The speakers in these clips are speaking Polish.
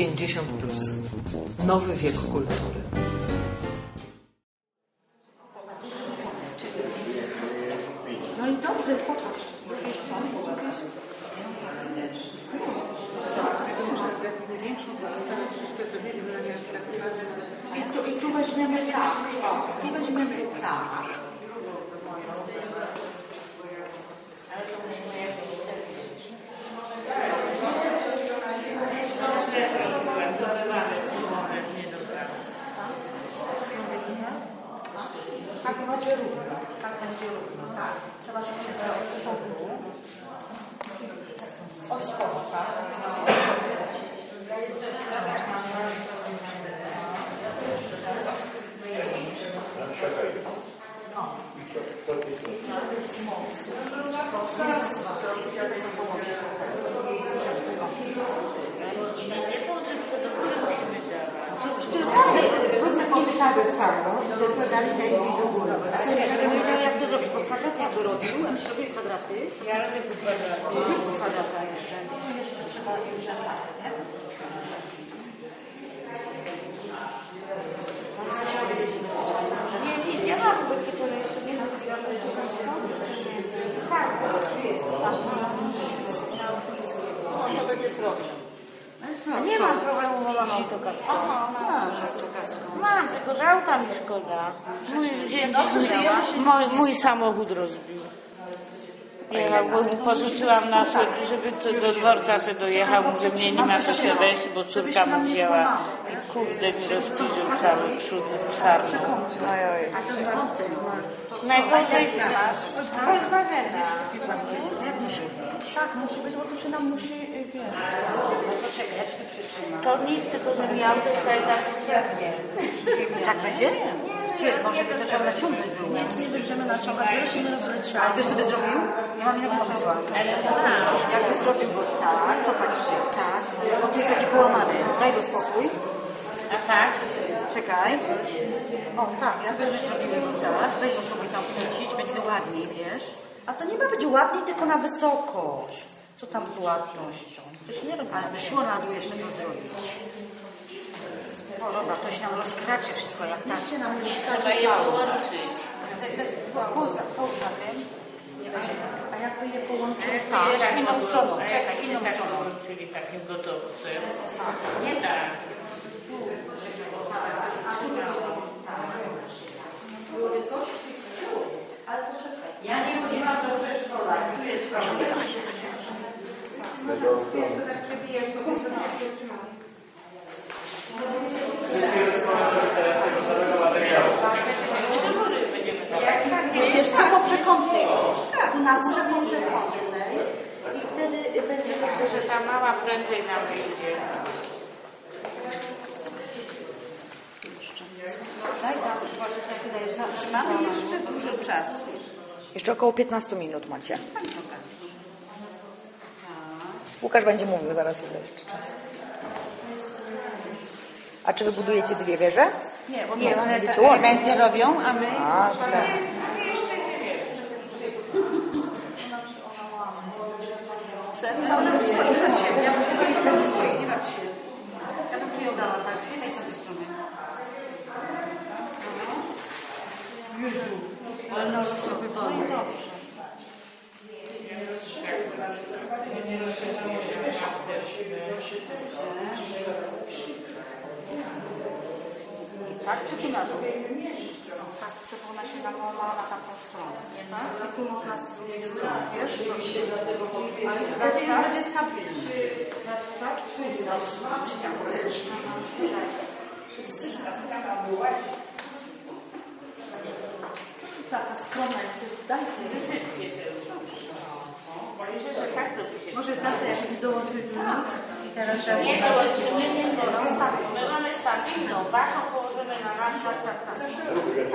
50 plus. Nowy wiek kultury. No i dobrze, popatrz. I tu, I tu weźmiemy tak. Tu weźmiemy tak. Tak będzie równo. Tak będzie równo, tak. Trzeba się przyjrzeć od spodu. Od spodu, tak. Przecież dalej wrócę podstawę całą, tylko dalej daj Żebym wiedziała jak to zrobić, bo kwadraty jakby robił, a już robię kwadraty. Ja robię po kwadraty. Zrób kwadrata jeszcze. Tu jeszcze trzeba jeszcze tak, nie? Ale co trzeba wiedzieć ubezpieczenie? Nie, nie, nie mam ubezpieczenia, jeszcze nie zrobiłam tego No to będzie problem. Nie mam problemu, bo mam autokasko. Mam, tylko że auta mi szkoda. Mój, mój, mój samochód rozbił. Jechał, bo mu pożyczyłam na sobie, żeby co do dworca sobie dojechał, że mnie nie ma co się wejść, bo córka mu wzięła i kurde mi rozpiżył cały przód w sarnę. Ojoj. A to masz ten, masz. Najgorzej. Tak, musi być, bo to się nam musi, y, wiesz. Poczekaj, ja ci tu przytrzymam. To nic, tylko że mi auto staje tak ciepnie. Tak będzie? Gdzie? Może by to trzeba naciągnąć było. Nic nie będziemy naciągać, bo się my rozleciały. Ale wiesz co by zrobił? Ja mam innego pomysła. Jakby zrobił go tak, popatrz, tak, bo tu jest taki połamany. Daj go spokój. A tak? Czekaj. O, tak, ja byśmy zrobili go tak. Daj go spokój tam wkręcić, będzie ładniej, wiesz. A to nie ma być ładniej, tylko na wysokość. Co tam z ładnością? Przecież nie robię. Ale by szło na dół jeszcze to zrobić. O, dobra, to się nam rozkraczy wszystko, jak tak. się nam nie Trzeba je połączyć. Połóż na tym. A jakby je połączył? Tak, inną stroną. Czekaj, inną tak stroną. Czyli takim gotowcem. Nie tak. Ja nie chodziłam do przedszkola. Tu jest problem. Wiesz, to tak przebijesz, to po prostu się trzymamy. Jeszcze po przekątnej. Tak, u nas po przekątnej. I wtedy będzie Myślę, że ta mała prędzej nam wyjdzie. Mamy jeszcze dużo czasu. Jeszcze około 15 minut macie. Łukasz będzie mówił zaraz ile jeszcze czasu. A czy wy budujecie dwie wieże? Nie, bo nie, one będziecie elementy robią, a my... A. A ona. Ja muszę powiedzieć, że stoi, nie martw się. Ja bym tu ją dała tak, nie tej z tamtej strony. Jezu, ale nas sobie boi. dobrze. I tak czy tu na dół? No, tak, chcę, bo ona się namalowała na taką stronę. Tak? I tu można z drugiej strony, wiesz? Ale wtedy już będzie stabilny. Tak? Czy jest Co ty taka skromna jesteś? Daj ty. Wysypcie te Boję się, że tak to się Może tam tak. i teraz dalej. Nie dołączymy, nie dołączymy. Tak. My mamy stabilną, waszą położymy na naszą. Tak,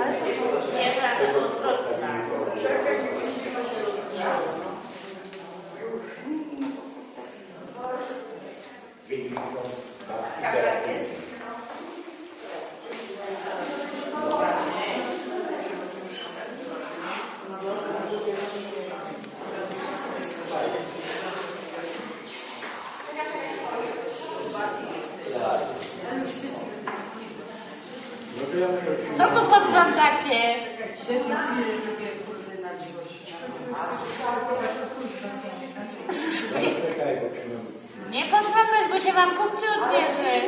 Ale to nie tak, to odwrotnie. Wynik macie. Nie podglądać, bo się wam punkty odbierze.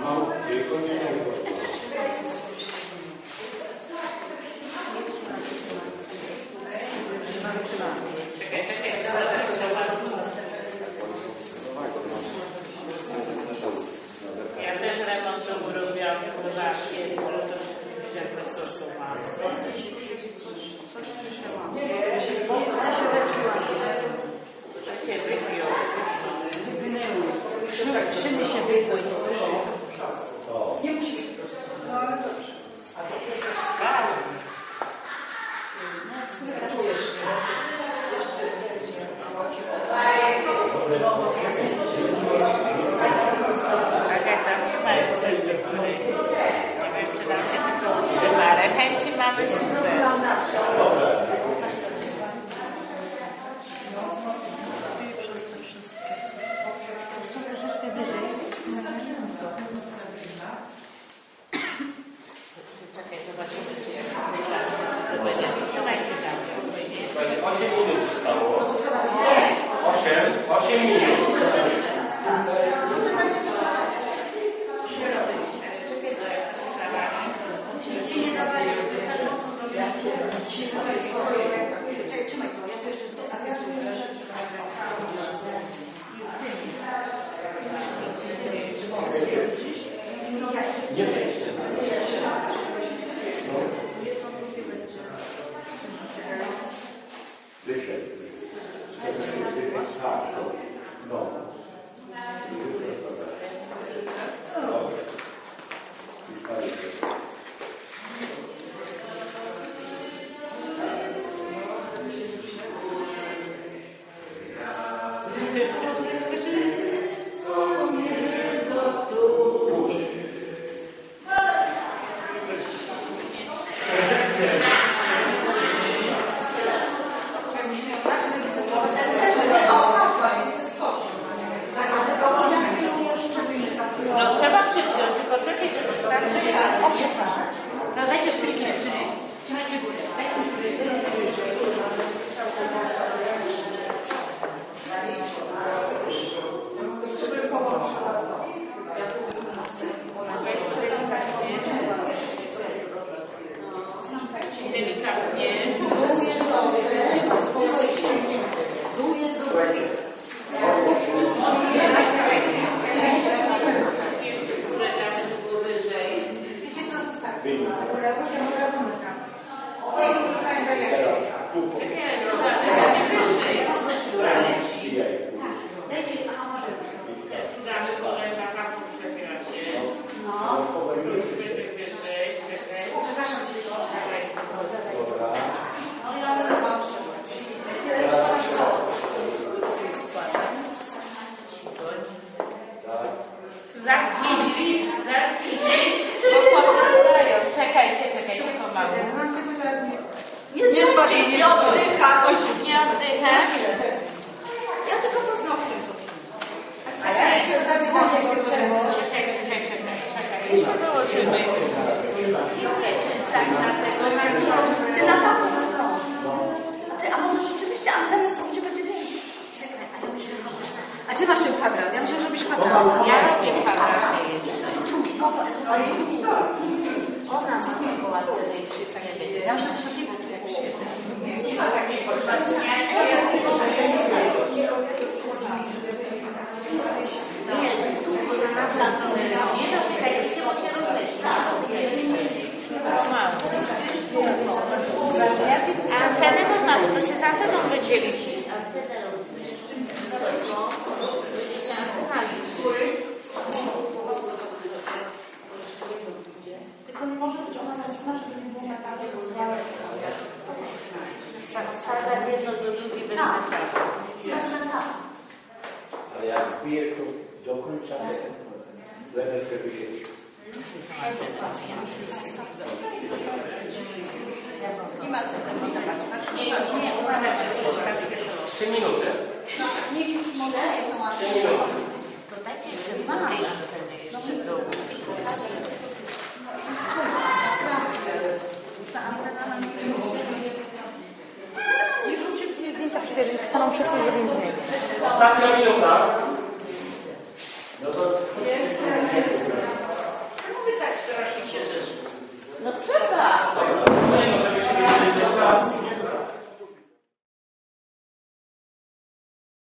No, tylko nie Ja też remont robiłam w Lubaszkie, teraz już widziałam Amen. No trzeba przypiąć, tylko czekaj, żeby tam czekać. O, przepraszam. Zachwili, zachwili, bo podpadają. Czekajcie, czekajcie, pomału. Nie... Nie spadnie, nie oddychać. Tak? Ja tylko paznokcie A ja jeszcze zabiorę. Czekajcie, czekajcie, czekajcie. Jeszcze dołożymy. Nie ma co tego dawać. Nie, nie, Trzy minuty. No, niech już może nie tłumaczy. To dajcie jeszcze dwa. Jeszcze Nie rzucie w nie. Zdjęcia przywierzeń, staną wszyscy, żeby im Ostatnia minuta.